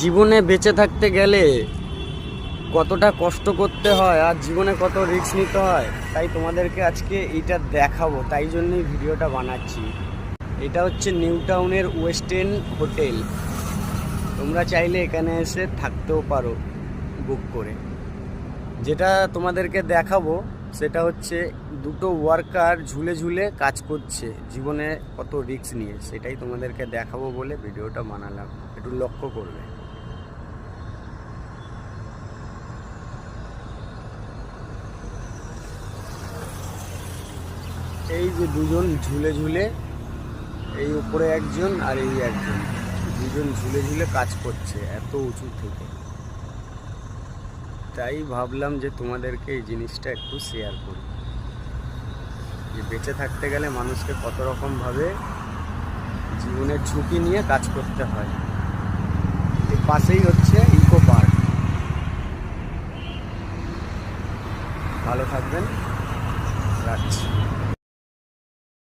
জীবনে বেঁচে থাকতে গেলে কতটা কষ্ট করতে হয় আর জীবনে কত রিস্ক নিতে হয়, তাই তোমাদেরকে আজকে এইটা দেখাবো। তাই জন্যই ভিডিওটা বানাচ্ছি। এটা হচ্ছে নিউ টাউনের ওয়েস্টার্ন হোটেল। তোমরা চাইলে এখানে এসে থাকতেও পারো বুক করে। যেটা তোমাদেরকে দেখাবো, সেটা হচ্ছে দুটো ওয়ার্কার ঝুলে ঝুলে কাজ করছে, জীবনে কত রিস্ক নিয়ে। সেটাই তোমাদেরকে দেখাবো বলে ভিডিওটা বানালাম। একটু লক্ষ্য করবে। এই যে দুজন ঝুলে ঝুলে, এই উপরে একজন আর এই একজন। দুজন ঝুলে ঝুলে কাজ করছে এত উঁচু থেকে। তাই ভাবলাম যে তোমাদেরকে এই জিনিসটা একটু শেয়ার করি। যে বেঁচে থাকতে গেলে মানুষকে কত রকমভাবে জীবনের ঝুঁকি নিয়ে কাজ করতে হয়। এর পাশেই হচ্ছে ইকো পার্ক ভালো থাকবেন। রাখছি।